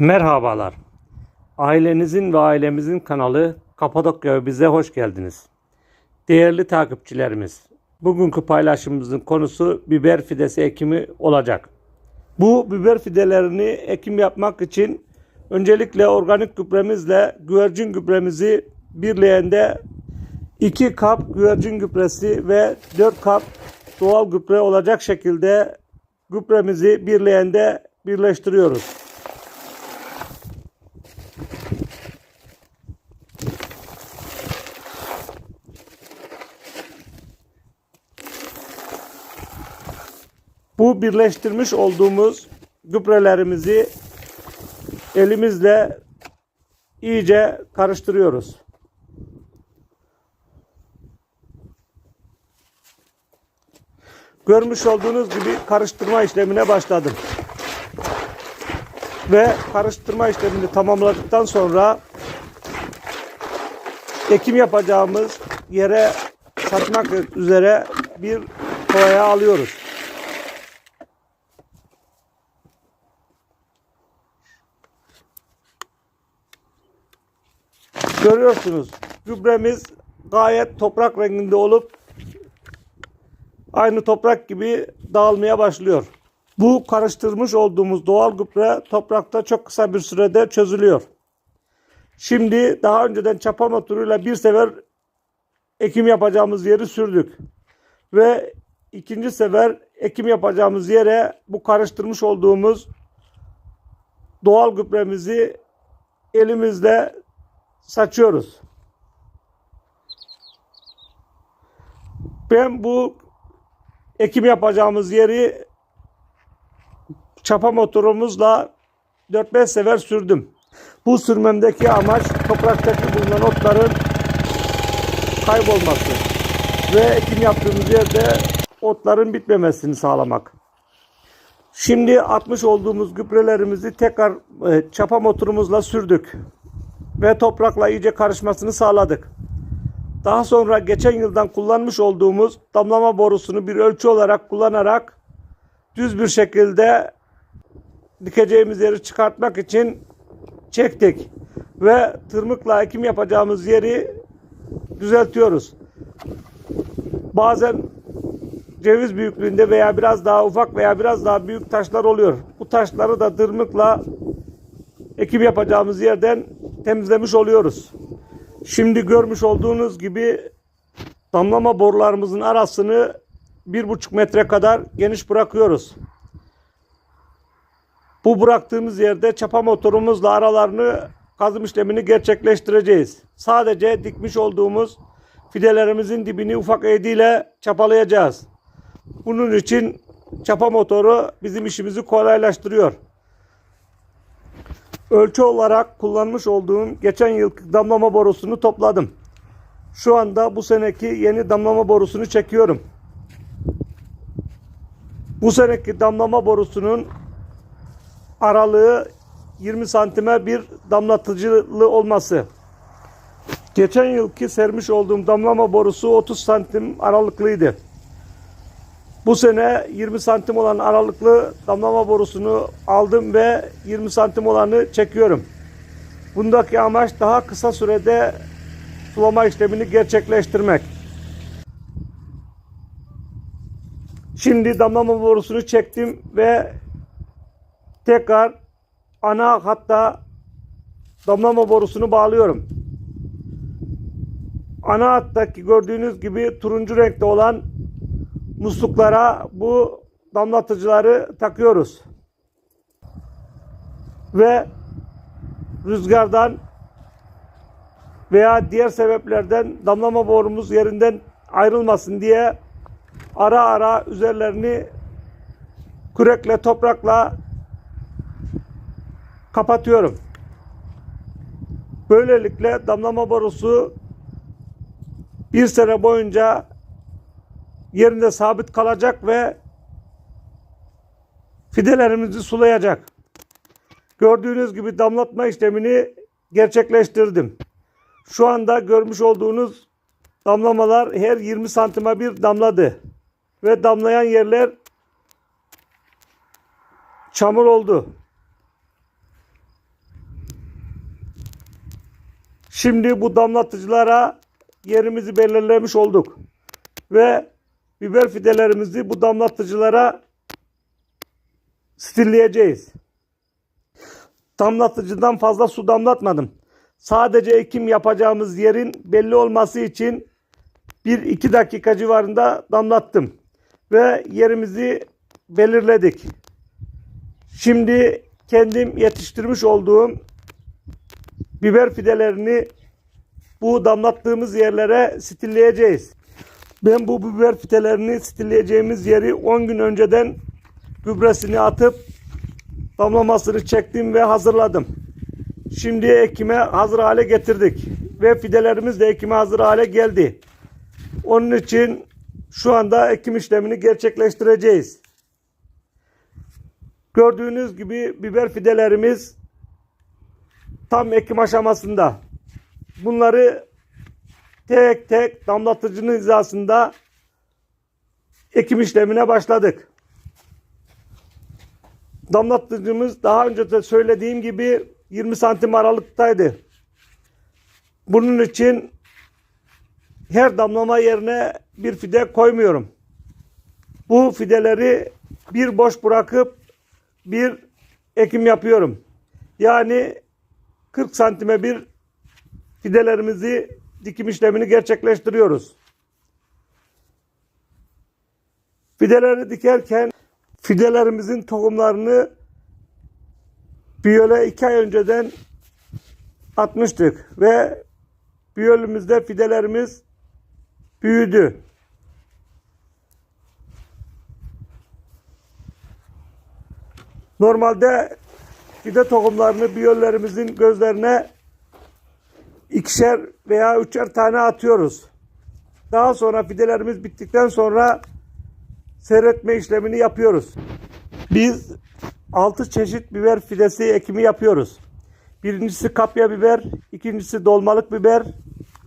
Merhabalar. Ailenizin ve ailemizin kanalı Kapadokya bize hoş geldiniz. Değerli takipçilerimiz, bugünkü paylaşımımızın konusu biber fidesi ekimi olacak. Bu biber fidelerini ekim yapmak için öncelikle organik gübremizle güvercin gübremizi birleğende 2 kap güvercin gübresi ve 4 kap doğal gübre olacak şekilde gübremizi birleğende birleştiriyoruz. Bu birleştirmiş olduğumuz gübrelerimizi elimizle iyice karıştırıyoruz. Görmüş olduğunuz gibi karıştırma işlemine başladım. Ve karıştırma işlemini tamamladıktan sonra ekim yapacağımız yere satmak üzere bir kovaya alıyoruz. Görüyorsunuz gübremiz gayet toprak renginde olup aynı toprak gibi dağılmaya başlıyor. Bu karıştırmış olduğumuz doğal gübre toprakta çok kısa bir sürede çözülüyor. Şimdi daha önceden çapa motoruyla bir sefer ekim yapacağımız yeri sürdük. Ve ikinci sefer ekim yapacağımız yere bu karıştırmış olduğumuz doğal gübremizi elimizle saçıyoruz. Ben bu ekim yapacağımız yeri çapa motorumuzla 4-5 sefer sürdüm. Bu sürmemdeki amaç topraktaki bulunan otların kaybolması ve ekim yaptığımız yerde otların bitmemesini sağlamak. Şimdi atmış olduğumuz gübrelerimizi tekrar e, çapa motorumuzla sürdük ve toprakla iyice karışmasını sağladık. Daha sonra geçen yıldan kullanmış olduğumuz damlama borusunu bir ölçü olarak kullanarak düz bir şekilde dikeceğimiz yeri çıkartmak için çektik. Ve tırmıkla ekim yapacağımız yeri düzeltiyoruz. Bazen ceviz büyüklüğünde veya biraz daha ufak veya biraz daha büyük taşlar oluyor. Bu taşları da tırmıkla ekim yapacağımız yerden temizlemiş oluyoruz. Şimdi görmüş olduğunuz gibi damlama borularımızın arasını bir buçuk metre kadar geniş bırakıyoruz. Bu bıraktığımız yerde çapa motorumuzla aralarını kazım işlemini gerçekleştireceğiz. Sadece dikmiş olduğumuz fidelerimizin dibini ufak eğdiyle çapalayacağız. Bunun için çapa motoru bizim işimizi kolaylaştırıyor. Ölçü olarak kullanmış olduğum geçen yılki damlama borusunu topladım. Şu anda bu seneki yeni damlama borusunu çekiyorum. Bu seneki damlama borusunun aralığı 20 santime bir damlatıcılı olması. Geçen yılki sermiş olduğum damlama borusu 30 santim aralıklıydı. Bu sene 20 santim olan aralıklı damlama borusunu aldım ve 20 santim olanı çekiyorum. Bundaki amaç daha kısa sürede sulama işlemini gerçekleştirmek. Şimdi damlama borusunu çektim ve tekrar ana hatta damlama borusunu bağlıyorum. Ana hattaki gördüğünüz gibi turuncu renkte olan musluklara bu damlatıcıları takıyoruz. Ve rüzgardan veya diğer sebeplerden damlama borumuz yerinden ayrılmasın diye ara ara üzerlerini kürekle toprakla kapatıyorum. Böylelikle damlama borusu bir sene boyunca yerinde sabit kalacak ve fidelerimizi sulayacak. Gördüğünüz gibi damlatma işlemini gerçekleştirdim. Şu anda görmüş olduğunuz damlamalar her 20 santime bir damladı. Ve damlayan yerler çamur oldu. Şimdi bu damlatıcılara yerimizi belirlemiş olduk. Ve biber fidelerimizi bu damlatıcılara stilleyeceğiz. Damlatıcıdan fazla su damlatmadım. Sadece ekim yapacağımız yerin belli olması için 1-2 dakika civarında damlattım. Ve yerimizi belirledik. Şimdi kendim yetiştirmiş olduğum biber fidelerini bu damlattığımız yerlere stilleyeceğiz. Ben bu biber fidelerini stilleyeceğimiz yeri 10 gün önceden gübresini atıp damlamasını çektim ve hazırladım. Şimdi ekime hazır hale getirdik. Ve fidelerimiz de ekime hazır hale geldi. Onun için şu anda ekim işlemini gerçekleştireceğiz. Gördüğünüz gibi biber fidelerimiz tam ekim aşamasında. Bunları tek tek damlatıcının hizasında ekim işlemine başladık. Damlatıcımız daha önce de söylediğim gibi 20 santim aralıktaydı. Bunun için her damlama yerine bir fide koymuyorum. Bu fideleri bir boş bırakıp bir ekim yapıyorum. Yani 40 santime bir fidelerimizi dikim işlemini gerçekleştiriyoruz. Fideleri dikerken fidelerimizin tohumlarını biyole iki ay önceden atmıştık ve biyolümüzde fidelerimiz büyüdü. Normalde fide tohumlarını biyollerimizin gözlerine ikişer veya üçer tane atıyoruz. Daha sonra fidelerimiz bittikten sonra seyretme işlemini yapıyoruz. Biz 6 çeşit biber fidesi ekimi yapıyoruz. Birincisi kapya biber, ikincisi dolmalık biber,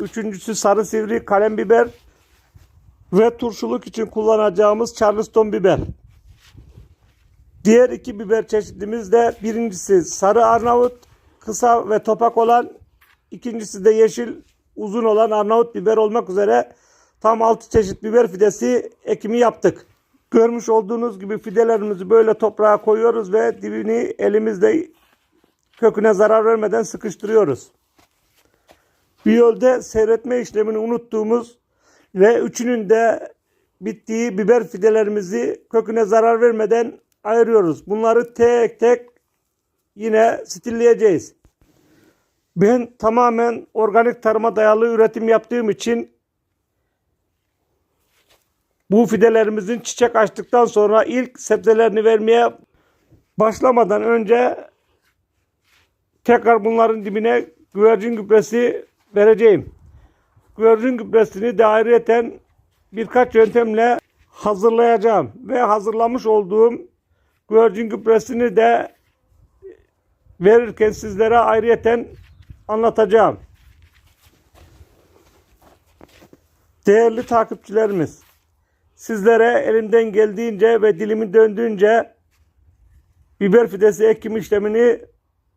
üçüncüsü sarı sivri kalem biber ve turşuluk için kullanacağımız charleston biber. Diğer iki biber çeşidimiz de birincisi sarı arnavut, kısa ve topak olan, ikincisi de yeşil uzun olan arnavut biber olmak üzere tam 6 çeşit biber fidesi ekimi yaptık. Görmüş olduğunuz gibi fidelerimizi böyle toprağa koyuyoruz ve dibini elimizle köküne zarar vermeden sıkıştırıyoruz. Biyolde seyretme işlemini unuttuğumuz ve üçünün de bittiği biber fidelerimizi köküne zarar vermeden ayırıyoruz. Bunları tek tek yine stilleyeceğiz. Ben tamamen organik tarıma dayalı üretim yaptığım için bu fidelerimizin çiçek açtıktan sonra ilk sebzelerini vermeye başlamadan önce tekrar bunların dibine güvercin gübresi vereceğim. Güvercin gübresini de ayrıyeten birkaç yöntemle hazırlayacağım. Ve hazırlamış olduğum güvercin gübresini de verirken sizlere ayrıyeten anlatacağım. Değerli takipçilerimiz, sizlere elimden geldiğince ve dilimin döndüğünce biber fidesi ekim işlemini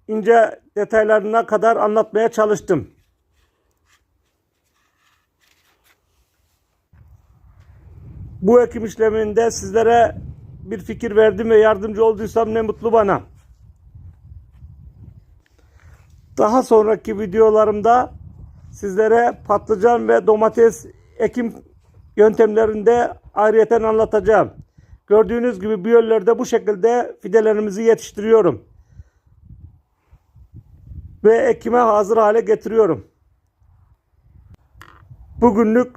ince detaylarına kadar anlatmaya çalıştım. Bu ekim işleminde sizlere bir fikir verdim ve yardımcı olduysam ne mutlu bana. Daha sonraki videolarımda sizlere patlıcan ve domates ekim yöntemlerinde ayrıyeten anlatacağım. Gördüğünüz gibi biyollerde bu şekilde fidelerimizi yetiştiriyorum. Ve ekime hazır hale getiriyorum. Bugünlük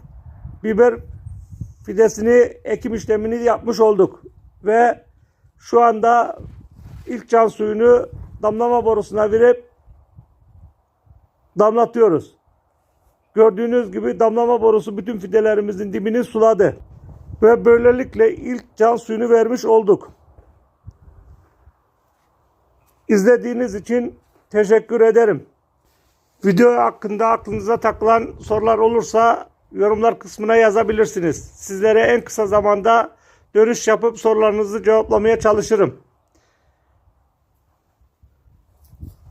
biber fidesini ekim işlemini yapmış olduk. Ve şu anda ilk can suyunu damlama borusuna verip damlatıyoruz. Gördüğünüz gibi damlama borusu bütün fidelerimizin dibini suladı. Ve böylelikle ilk can suyunu vermiş olduk. İzlediğiniz için teşekkür ederim. Video hakkında aklınıza takılan sorular olursa yorumlar kısmına yazabilirsiniz. Sizlere en kısa zamanda dönüş yapıp sorularınızı cevaplamaya çalışırım.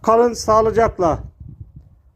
Kalın sağlıcakla.